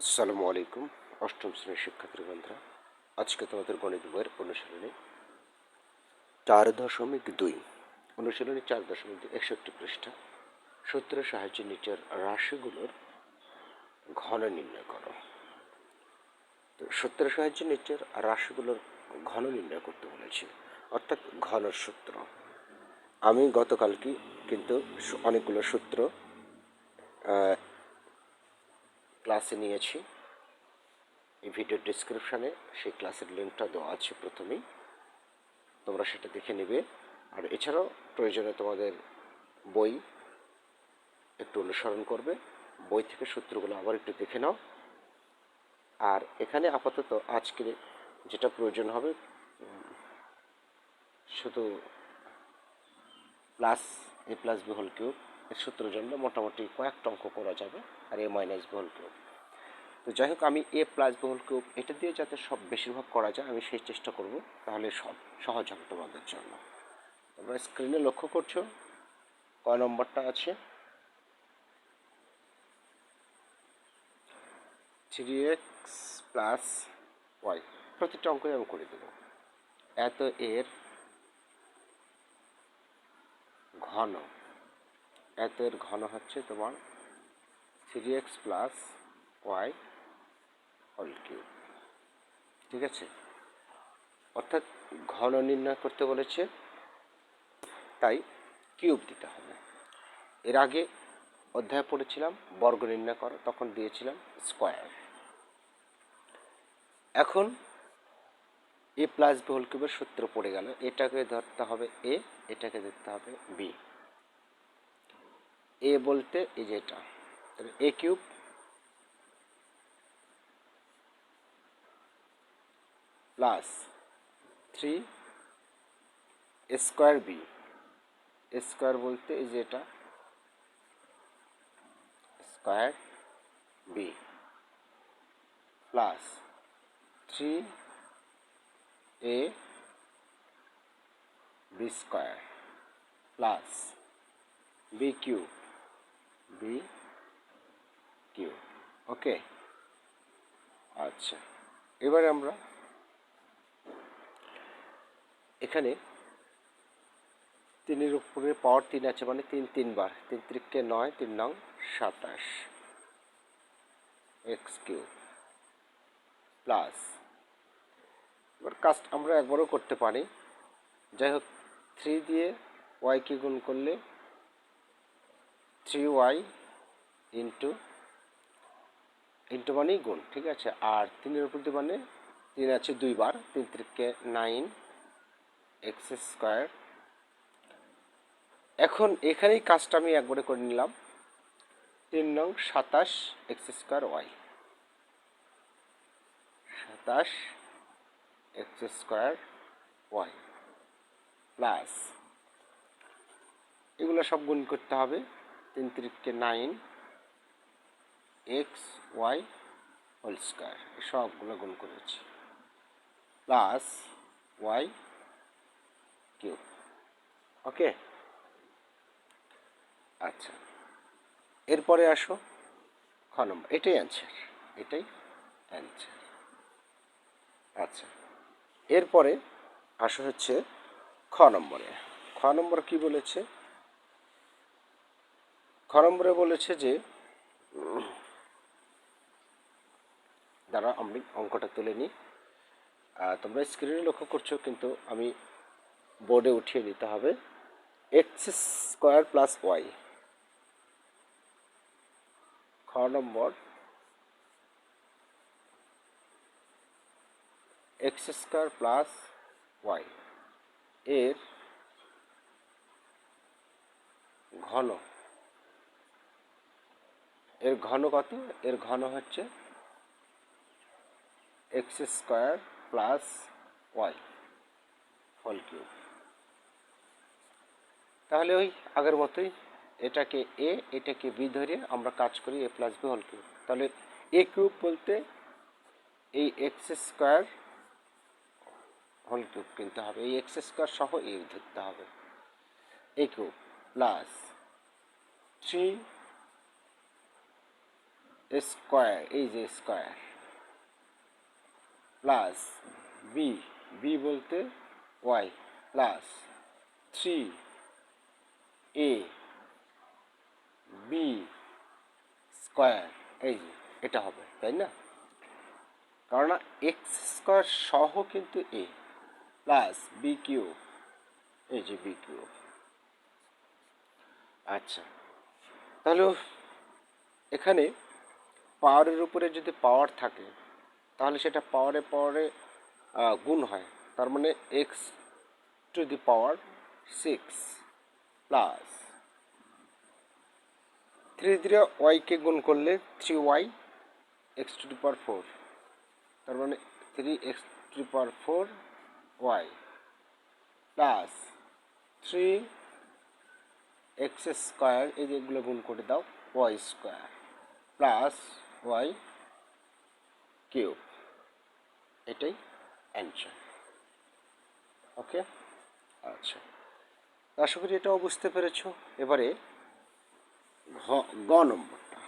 আসসালামু আলাইকুম, অষ্টম শ্রেণির শিক্ষার্থী বন্ধুরা আজকে তোমাদের গণিত বইয়ের অনুশীলনে চার দশমিক দুই, অনুশীলনে চার দশমিক দুই একষট্টি পৃষ্ঠা। সূত্রের সাহায্যে নিচের রাশিগুলোর ঘন নির্ণয় করো। তো সূত্রের সাহায্যে নিচের রাশিগুলোর ঘন নির্ণয় করতে বলেছি, অর্থাৎ ঘন সূত্র। আমি গতকালকে কিন্তু অনেকগুলো সূত্র ক্লাসে নিয়েছি। এই ভিডিও ডিসক্রিপশানে সেই ক্লাসের লিঙ্কটা দেওয়া আছে প্রথমেই। তোমরা সেটা দেখে নেবে। আর এছাড়াও প্রয়োজনে তোমাদের বই একটু অনুসরণ করবে। বই থেকে সূত্রগুলো আবার একটু দেখে নাও। আর এখানে আপাতত আজকে যেটা প্রয়োজন হবে শুধু plus A plus B whole cube এর সূত্র জানলে মোটামুটি কয়েকটা অঙ্ক করা যাবে আর A minus B whole cube. তো যাই হোক, আমি A plus B whole cube, এটা দিয়ে যাতে সব বেশিরভাগ করা যায়, আমি সেই চেষ্টা করব, তাহলে সব সহজ হবে তোমাদের জন্য। তোমরা স্ক্রিনে লক্ষ্য করছ, কয় নম্বরটা আছে? থ্রি এক্স প্লাস ওয়াই প্রতিটা অঙ্কই আমি করে দেবো। এত এর ঘন। এত এর ঘন হচ্ছে তোমার three X plus Y whole cube ঠিক আছে? অর্থাৎ ঘন নির্ণয় করতে বলেছে, তাই কিউব দিতে হবে। এর আগে অধ্যায় পড়েছিলাম, বর্গ নির্ণয় করো, তখন দিয়েছিলাম স্কোয়ার এখন এ প্লাস বি হোল কিউবের সূত্র পড়ে গেল। এটাকে ধরতে হবে এ এটাকে ধরতে হবে বি এ বলতে এই যে এটা। তাহলে A cube. Plus three square B square বলতে এই যে এটা। Square B plus three A B square. Plus B cube. B cube okay আচ্ছা। এবারে আমরা এখানে তিনের উপরে পাওয়ার তিন আছে মানে তিন তিনবার। তিন ত্রিককে নয়, তিন নং সাতাশ। এক্স কিউব প্লাস এবার কাজ আমরা একবারও করতে পারি। যাই হোক থ্রি দিয়ে ওয়াইকে গুণ করলে থ্রি ওয়াই ইন্টু ইন্টু মানেই গুণ, ঠিক আছে? আর তিনের উপর দিয়ে মানে তিন আছে দুইবার, তিন ত্রিককে নাইন এক্স স্কোয়ার এখন এখানেই কাজটা আমি একবারে করে নিলাম। তিন নং সাতাশ এক্স স্কোয়ার ওয়াই সাতাশ এক্স স্কোয়ার ওয়াই প্লাস এগুলো সব গুণ করতে হবে। তিন তিরিককে nine, X, Y, whole square সবগুলো গুণ করেছি। Plus Y cube. ওকে? আচ্ছা। এরপরে আসো, খ নম্বর। এটাই অ্যান্সার এটাই অ্যান্সার আচ্ছা। এরপরে আসো হচ্ছে খ নম্বরে। খ নম্বর কি বলেছে? খ নম্বরে বলেছে যে দাঁড়া আমি অঙ্কটা তুলে নিই। তোমরা স্ক্রিনে লক্ষ্য করছ, কিন্তু আমি বোর্ডে উঠিয়ে নিতে হবে। এক্স স্কোয়ার প্লাস ওয়াই খ নম্বর এক্স স্কোয়ার প্লাস ওয়াই এর ঘন এর ঘন কত? এর ঘন হচ্ছে X square plus Y whole cube তাহলে ওই আগের মতোই এটাকে এ এটাকে বি ধরে আমরা কাজ করি A plus B whole cube তাহলে এ কিউব বলতে এই এক্স স্কোয়ার হোল কিউব কিনতে হবে। এই এক্স স্কোয়ার সহ এ ধরতে হবে। A cube plus three square এই যে স্কোয়ার প্লাস বি বি বলতে Y plus three A B square এই যে, এটা হবে, তাই না? কারণ এক্স স্কোয়ার সহ কিন্তু এ প্লাস বি কিউ এই যে বি কিউ আচ্ছা তাহলে এখানে পাওয়ারের উপরে যদি পাওয়ার থাকে, তাহলে সেটা পাওয়ারে পাওয়ারে গুণ হয়। তার মানে X to the power six plus three দিয়ে ওয়াইকে গুণ করলে three Y X to the power four তার মানে three X to the power four Y plus three X square এই যেগুলো গুণ করে দাও Y square plus Y cube. এটাই অ্যান্সার ওকে? আচ্ছা। আশা করি এটাও বুঝতে পেরেছ। এবারে ঘ, গ নম্বরটা।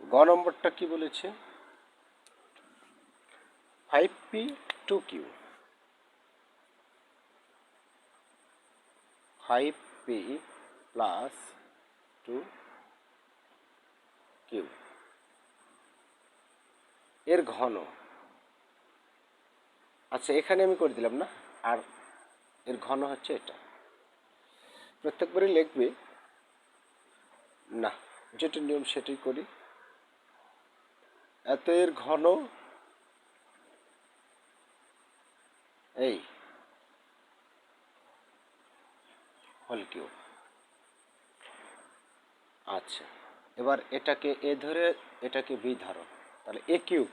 গ নম্বরটা কি বলেছে? Five P two Q five P plus two Q এর ঘন। আচ্ছা এখানে আমি করে দিলাম না। আর এর ঘন হচ্ছে এটা। প্রত্যেকবারই লিখবে, না, যেটা নিয়ম সেটাই করি। এত এর ঘন। এই, হল কিউ আচ্ছা এবার এটাকে এ ধরে, এটাকে বি ধরো। তাহলে এ কিউব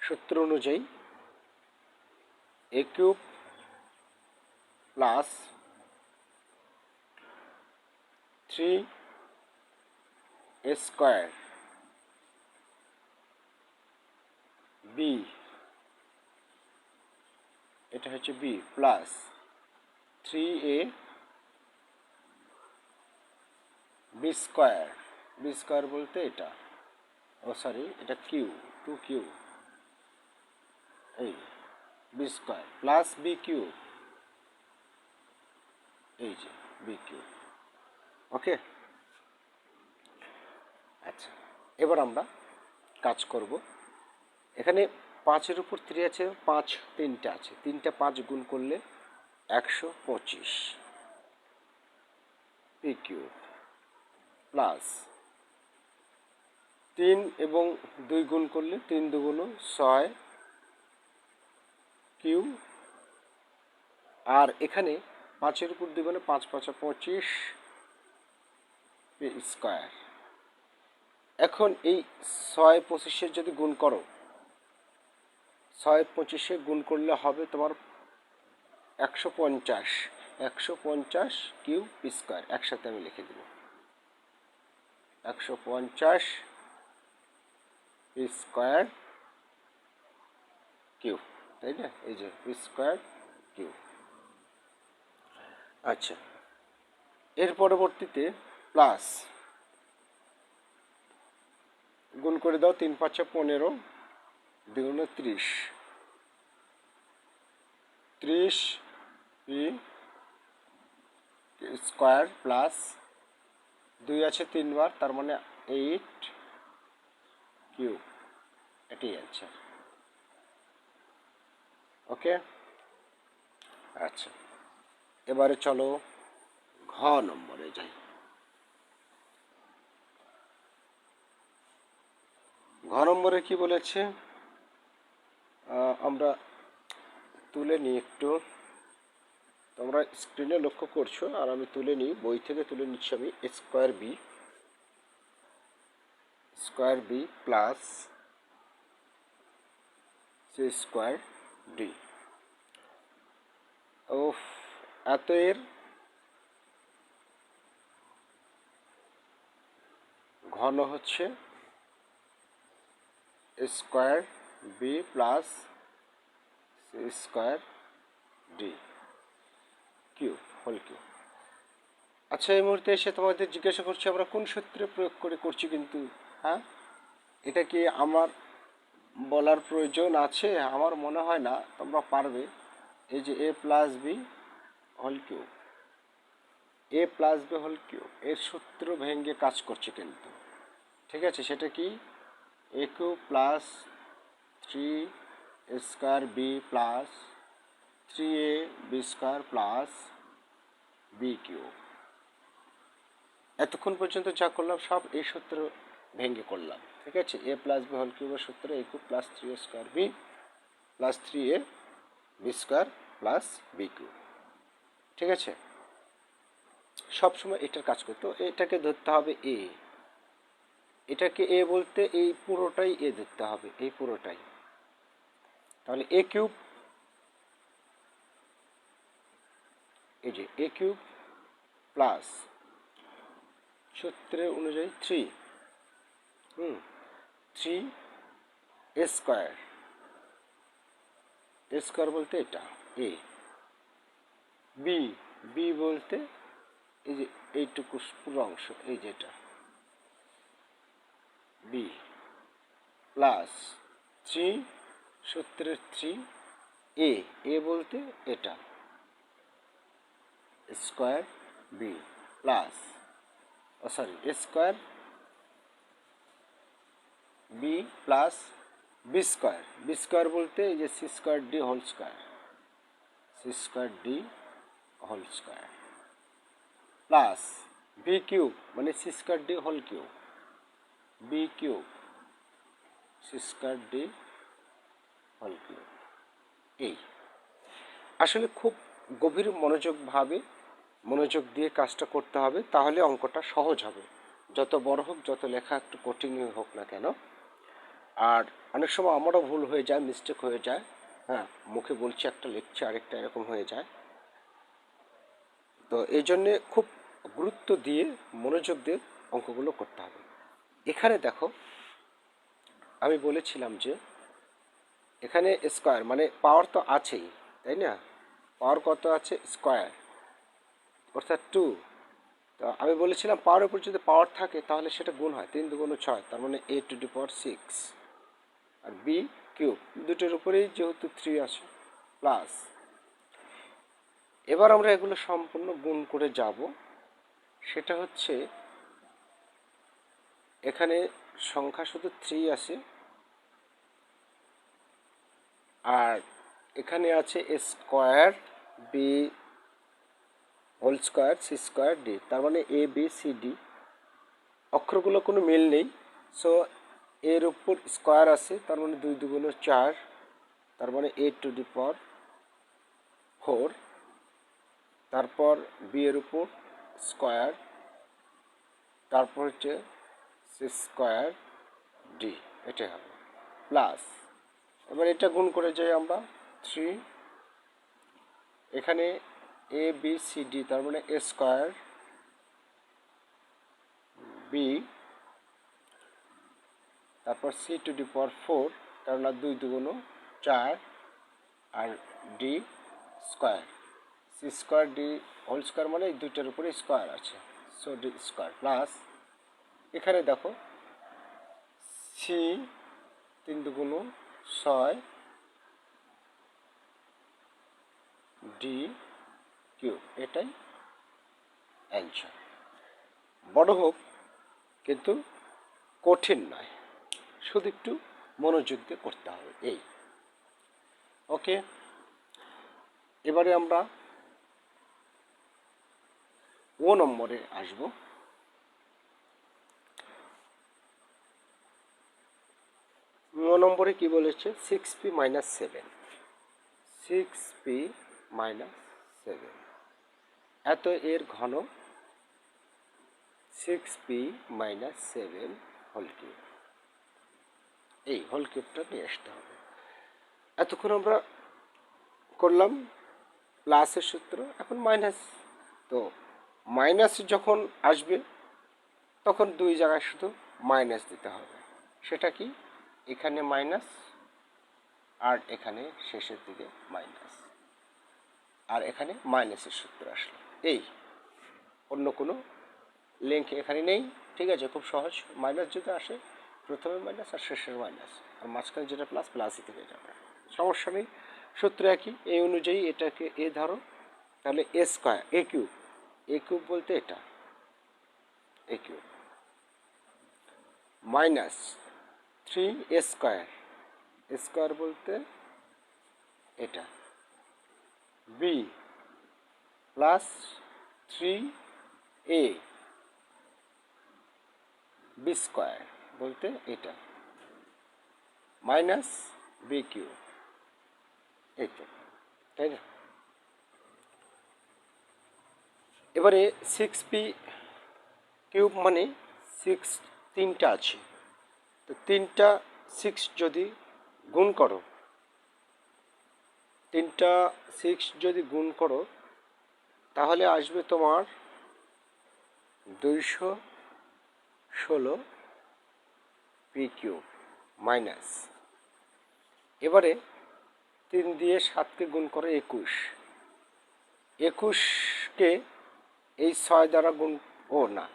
সূত্র অনুযায়ী A cube plus three square B এটা হচ্ছে B plus three A B square B square বলতে এটা। সরি এটা কিউ টু কিউ এই B square plus B Q এই যে বি কিউ ওকে আচ্ছা এবার আমরা কাজ করব। এখানে পাঁচের উপর থ্রি আছে, পাঁচ তিনটা আছে। তিনটা পাঁচ গুণ করলে একশো পঁচিশ। পি কিউ প্লাস তিন এবং দুই গুণ করলে তিন দুগুণ ছয় কিউ। আর এখানে পাঁচের উপর দুই মানে পাঁচ পাঁচা পঁচিশ স্কোয়ার। এখন এই ছয় পঁচিশের যদি গুণ করো, ছয় পঁচিশে গুণ করলে হবে তোমার একশো পঞ্চাশ একশো পঞ্চাশ কিউ স্কোয়ার। একসাথে আমি লিখে দেব। একশো পঞ্চাশ স্কোয়ার কিউ তাই না? এই যে স্কোয়ার কিউ আচ্ছা এর পরবর্তীতে প্লাস গুণ করে দাও তিন পাঁচে পনেরো দ্বিগুণ ত্রিশ। ত্রিশ পি স্কোয়ার প্লাস দুই আছে তিনবার, তার মানে এইট কিউ এটাই অ্যান্সার ওকে আচ্ছা। এবারে চলো ঘ নম্বরে যাই। ঘ নম্বরে কি বলেছে? আমরা তুলে নিই একটু। তোমরা স্ক্রিনে লক্ষ্য করছ, আর আমি তুলে নিই। বই থেকে তুলে নিচ্ছি আমি square B square B plus C square D. ও এর? ঘন হচ্ছে square B plus square D Q whole Q আচ্ছা এই মুহূর্তে এসে তোমাদের জিজ্ঞাসা করছি, আমরা কোন সূত্রে প্রয়োগ করে করছি কিন্তু হ্যাঁ? এটা কি আমার বলার প্রয়োজন আছে, আমার মনে হয় না, তোমরা পারবে। এই যে A plus B whole Q A plus B whole Q এর সূত্র ভেঙে কাজ করছে কিন্তু। ঠিক আছে, সেটা কি? A cube plus three square B plus three A B square plus B Q এতক্ষণ পর্যন্ত যা করলাম, সব এই সূত্র ভেঙে করলাম। ঠিক আছে? এ প্লাস বি হোল কিউবের সূত্র A cube plus three A square B plus three A B square plus B cube ঠিক আছে? সবসময় এটার কাজ করতো এটাকে ধরতে হবে এ এটাকে এ বলতে এই পুরোটাই এ ধরতে হবে, এই পুরোটাই। তাহলে এ কিউব এই যে এ কিউব প্লাস সূত্রের অনুযায়ী three hmm. Three square square বলতে এটা এ বি বি বলতে এই যে এইটুকু পুরো অংশ, এই যেটা বি প্লাস থ্রি সূত্রের থ্রি এ এ বলতে এটা। Square B plus sorry square B plus B square B square বলতে এই যে C square D whole square C square D whole square plus B cube মানে C square D whole cube B cube C square D whole cube এই। আসলে খুব গভীর মনোযোগভাবে মনোযোগ দিয়ে কাজটা করতে হবে, তাহলে অঙ্কটা সহজ হবে। যত বড় হোক, যত লেখা একটু কঠিনই হোক না কেন আর অনেক সময় আমারও ভুল হয়ে যায় মিস্টেক হয়ে যায়। হ্যাঁ মুখে বলছি একটা লিখছি আরেকটা এরকম হয়ে যায়। তো এই জন্যে খুব গুরুত্ব দিয়ে মনোযোগ দিয়ে অঙ্কগুলো করতে হবে। এখানে দেখো, আমি বলেছিলাম যে এখানে স্কোয়ার মানে পাওয়ার তো আছেই, তাই না? পাওয়ার কত আছে? স্কোয়ার অর্থাৎ টু তো আমি বলেছিলাম পাওয়ারের উপর যদি পাওয়ার থাকে, তাহলে সেটা গুণ হয়, তিন দুগুণ ছয়, তার মানে A to the power six R B cube দুটোর উপরেই যেহেতু থ্রি আছে প্লাস এবার আমরা এগুলো সম্পূর্ণ গুণ করে যাব। সেটা হচ্ছে, এখানে সংখ্যা শুধু থ্রি আছে, আর এখানে আছে square B whole square C square D তার মানে এ বি সি ডি অক্ষরগুলো কোনো মিল নেই। সো এর উপর স্কোয়ার আছে, তার মানে দুই দুগুণ চার, তার মানে A to the power four তারপর বি এর উপর স্কোয়ার, তারপর হচ্ছে সি স্কোয়ার ডি এটাই হবে। প্লাস এবার এটা গুণ করে যাই আমরা থ্রি এখানে এ বি সি ডি তার মানে এ স্কোয়ার বি তারপর C to the power four মানে দুই দুগুণ চার, আর D square C square D whole square মানে এই দুইটার উপরে স্কোয়ার আছে। সো ডি স্কোয়ার প্লাস এখানে দেখো সি তিন দুগুণ ছয় ডি কিউ এটাই অ্যান্সার বড় হোক, কিন্তু কঠিন নয়। শুধু একটু মনোযোগ দিয়ে করতে হবে, এই। ওকে? এবারে আমরা ও নম্বরে আসব। ও নম্বরে কি বলেছে? Six P minus seven six P minus seven এত এর ঘন six P minus seven whole cube এই হোল কিউবটা নিয়ে আসতে হবে। এতক্ষণ আমরা করলাম প্লাসের সূত্র, এখন মাইনাস। তো মাইনাস যখন আসবে, তখন দুই জায়গায় শুধু মাইনাস দিতে হবে। সেটা কি? এখানে মাইনাস আর এখানে শেষের দিকে মাইনাস। আর এখানে মাইনাসের সূত্র আসলো। এই, অন্য কোনো লিঙ্ক এখানে নেই। ঠিক আছে, খুব সহজ। মাইনাস যদি আসে প্রথমে মাইনাস আর শেষের মাইনাস আর মাঝখানে যেটা প্লাস প্লাসই থেকে যাবে সমস্যা নেই, সূত্র একই। এই অনুযায়ী এটাকে এ ধরো, তাহলে A square A cube A cube বলতে এটা। A cube minus three A square square বলতে এটা। B plus three A B square বলতে এটা। মাইনাস বি কিউ এই তাই না? এবারে সিক্স পি কিউব মানে সিক্স তিনটা আছে। তো তিনটা সিক্স যদি গুণ করো, তিনটা সিক্স যদি গুণ করো, তাহলে আসবে তোমার দুইশো ষোলো পি কিউব মাইনাস এবারে তিন দিয়ে সাতকে গুণ করে একুশ। একুশকে এই ছয় দ্বারা গুণ, ও না।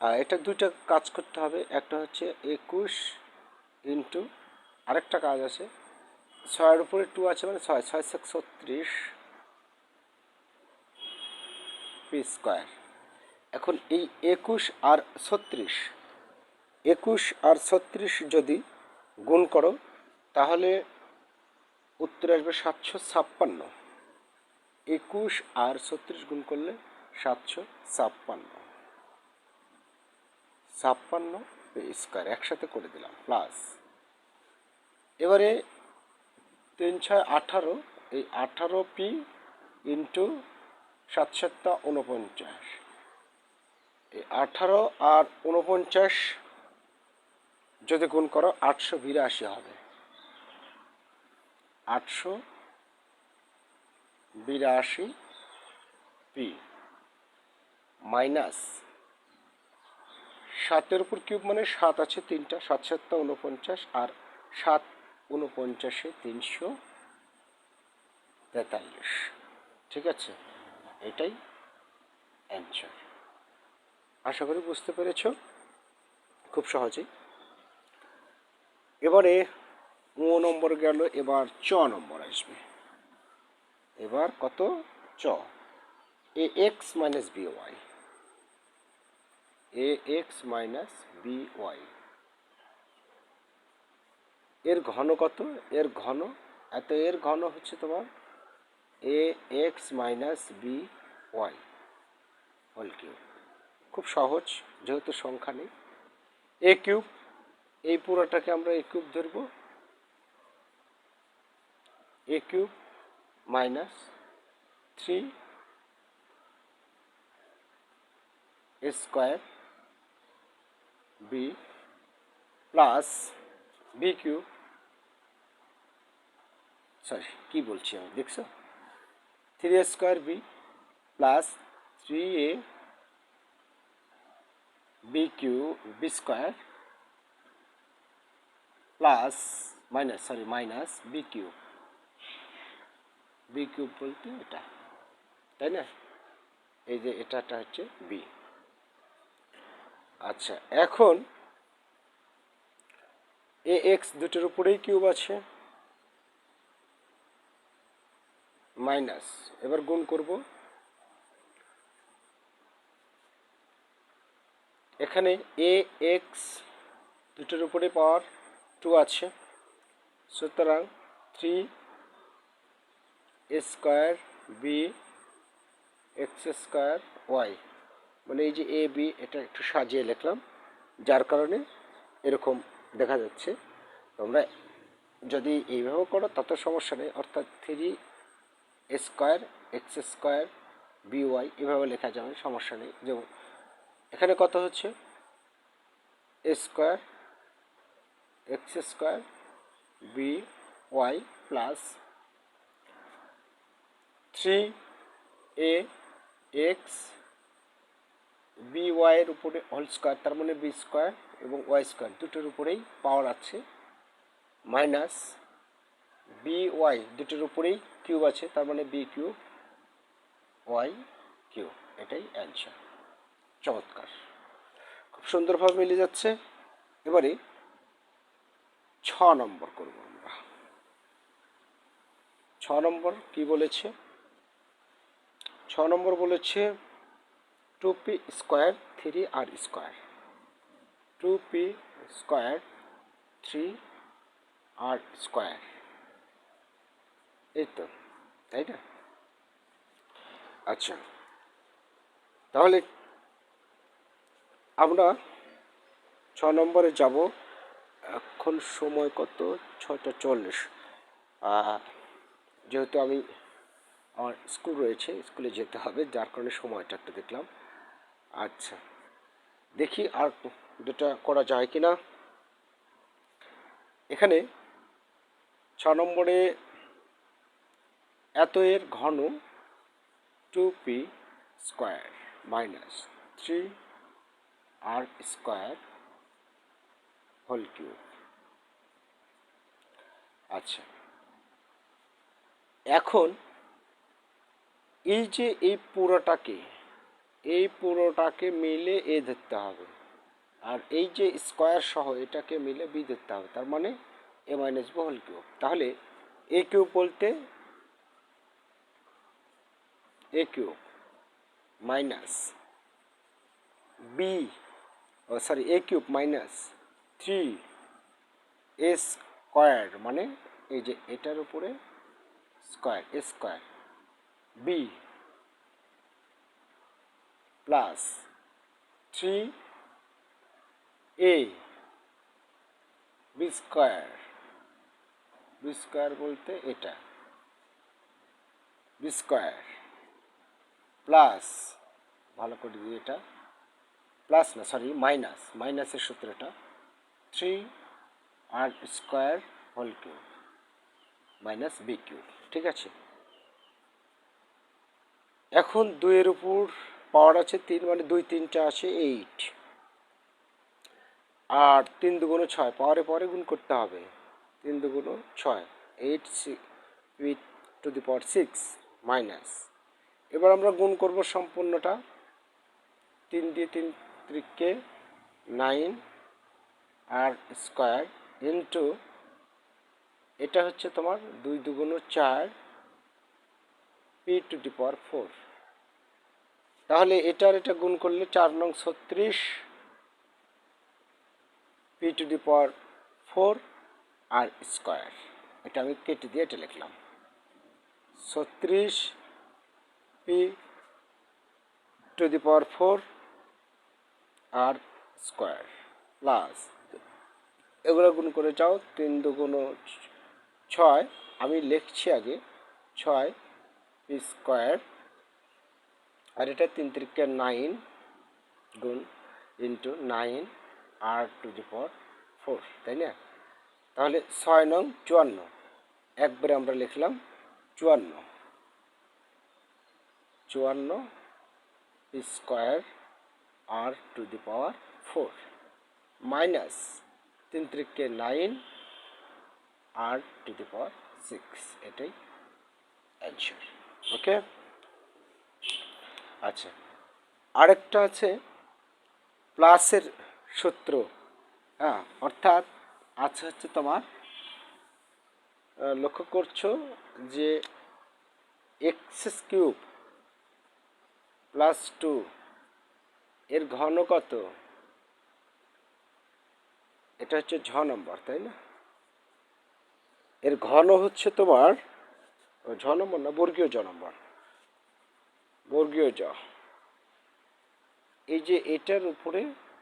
এটা দুইটা কাজ করতে হবে। একটা হচ্ছে একুশ ইন্টু আরেকটা কাজ আছে। ছয়ের উপরে টু আছে মানে ছয় ছয় সেক ছত্রিশ পি স্কোয়ার এখন এই একুশ আর ছত্রিশ একুশ আর ছত্রিশ যদি গুণ করো, তাহলে উত্তরে আসবে সাতশো ছাপ্পান্ন। একুশ আর ছত্রিশ গুণ করলে সাতশো ছাপ্পান্ন। ছাপ্পান্ন স্কোয়ার একসাথে করে দিলাম প্লাস এবারে তিন ছয় আঠারো, এই আঠারো পি ইন্টু সাত সাতটা উনপঞ্চাশ এই আঠারো আর উনপঞ্চাশ যদি গুণ করো, আটশো বিরাশি হবে। আটশো বিরাশি পি মাইনাস সাতের উপর কিউব মানে সাত আছে তিনটা, সাত সাতটা উনপঞ্চাশ আর সাত উনপঞ্চাশে তিনশো তেতাল্লিশ। ঠিক আছে? এটাই অ্যান্সার আশা করি বুঝতে পেরেছ? খুব সহজেই। এবারে ও নম্বর গেল, এবার চ নম্বর আসবে। এবার কত? চ। A X minus B Y A X minus B Y এর ঘন কত? এর ঘন? এত এর ঘন হচ্ছে তোমার? A X minus B Y whole cube খুব সহজ, যেহেতু সংখ্যা নেই। এ কিউব এই পুরোটাকে আমরা এ কিউব ধরব। A cube minus three square B plus B cube sorry কী বলছি আমি, দেখছ? Three square B plus three A B Q B square plus minus sorry minus B cube B cube বলতে এটা, তাই না? এই যে এটাটা হচ্ছে বি আচ্ছা এখন এ এক্স দুটোর উপরেই কিউব আছে মাইনাস এবার গুণ করব। এখানে এ এক্স দুটোর উপরে পাওয়ার টু আছে। সুতরাং three square B X square Y মানে এই যে এ বি এটা একটু সাজিয়ে লিখলাম, যার কারণে এরকম দেখা যাচ্ছে। তোমরা যদি এইভাবে করো, তাতে সমস্যা নেই। অর্থাৎ three square X square B Y এভাবে লেখা যাবে, সমস্যা নেই। যেমন, এখানে কত হচ্ছে? Square X square B Y plus three A X B ওয়াইয়ের উপরে হোল স্কোয়ার, তার মানে বি স্কোয়ার এবং ওয়াই স্কোয়ার দুটোর উপরেই পাওয়ার আছে। মাইনাস বি ওয়াই দুটোর উপরেই কিউব আছে, তার মানে বি কিউব, ওয়াই কিউব। এটাই অ্যান্সার। চমৎকার। খুব সুন্দরভাবে মিলে যাচ্ছে। এবারে নম্বর করব আমরা। ছ নম্বর কি বলেছে? ছ নম্বর বলেছে, two P square three R square. Two P square three R square. এই তো, তাই না? আচ্ছা তাহলে আমরা ছ নম্বরে যাব। এখন সময় কত? ছটা চল্লিশ। যেহেতু আমি আমার স্কুল রয়েছে, স্কুলে যেতে হবে, যার কারণে সময়টা একটু দেখলাম। আচ্ছা দেখি আর দুটা করা যায় কি না এখানে ছ নম্বরে এত এর ঘন two P square minus three R square whole cube. আচ্ছা। এখন এই যে এই পুরোটাকে এই পুরোটাকে মিলে এ ধরতে হবে আর এই যে স্কোয়ার সহ এটাকে মিলে বি ধরতে হবে, তার মানে A minus B whole cube তাহলে এ কিউব বলতে A cube minus B sorry A cube minus three A square মানে এই যে এটার উপরে square A square B plus three A B square B square বলতে এটা। বি স্কোয়ার প্লাস ভালো করে দিই এটা। প্লাস না সরি মাইনাস মাইনাসের সূত্রটা। Three R square whole cube minus B cube, ঠিক আছে? এখন দুইয়ের উপর পাওয়ার আছে তিন মানে দুই তিনটা আছে এইট। আর তিন দুগুণ ছয়, পাওয়ারে পরে গুণ করতে হবে। তিন দুগুণ ছয়, eight with to the power six minus. এবার আমরা গুণ করব সম্পূর্ণটা। তিন দিয়ে তিন, ত্রিককে নাইন, আর স্কোয়ার ইন্টু এটা হচ্ছে তোমার দুই দুগুণ চার p to the power four তাহলে এটার এটা গুণ করলে চার নং ছত্রিশ p to the power four R square এটা আমি কেটে দিয়ে এটা লিখলাম। ছত্রিশ p to the power four R square plus এগুলো গুণ করে যাও তিন দুগুণ ছয়। আমি লিখছি আগে, ছয় স্কোয়ার, আর এটা তিন তিরিকে নাইন গুণ into nine, R to the power four, তাই না? তাহলে ছয় নং চুয়ান্ন, একবারে আমরা লিখলাম চুয়ান্ন। চুয়ান্ন square, R to the power four, minus তিন ত্রিকে nine R to the power six, এটাই অ্যান্সার ওকে আচ্ছা আরেকটা আছে প্লাসের সূত্র হ্যাঁ অর্থাৎ আছে হচ্ছে তোমার লক্ষ্য করছ যে এক্স কিউব প্লাস টু এর ঘন কত এটা হচ্ছে ঝ নম্বর, তাই না? এর ঘন হচ্ছে তোমার ঝ নম্বর না, বর্গীয় জ নম্বর। বর্গীয় জ এই যে এটার উপরে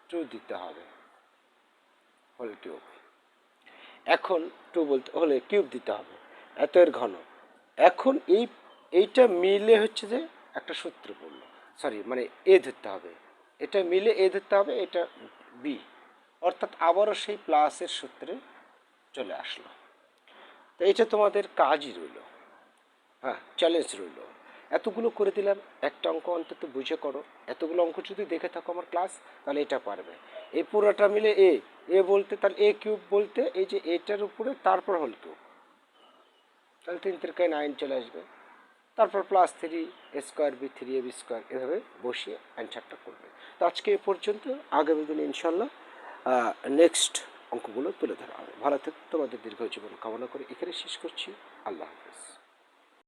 টু দিতে হবে, হোল কিউব এখন টু বলতে, হলে কিউব দিতে হবে, এত এর ঘন। এখন এই, এইটা মিলে হচ্ছে যে একটা সূত্র পড়ল। সরি মানে এ ধরতে হবে। এটা মিলে এ ধরতে হবে, এটা বি। অর্থাৎ আবারও সেই প্লাসের সূত্রে চলে আসলো। তো এটা তোমাদের কাজই রইল হ্যাঁ চ্যালেঞ্জ রইল। এতগুলো করে দিলাম, একটা অঙ্ক অন্তত বুঝে করো। এতগুলো অঙ্ক যদি দেখে থাকো আমার ক্লাস তাহলে এটা পারবে। এই পুরোটা মিলে এ এ বলতে তাহলে এ কিউব বলতে এই যে এটার উপরে, তারপর হল কিউব তাহলে তিন তিরকায় নাইন চলে আসবে। তারপর plus three square b three a b square এভাবে বসিয়ে অ্যান্সারটা করবে। তো আজকে এ পর্যন্ত, আগামী দিনে ইনশাল্লাহ নেক্সট অঙ্কগুলো তুলে ধরা হবে। ভালো থাকুন তোমাদের দীর্ঘ জীবন কামনা করে এখানে শেষ করছি। আল্লাহ হাফেজ।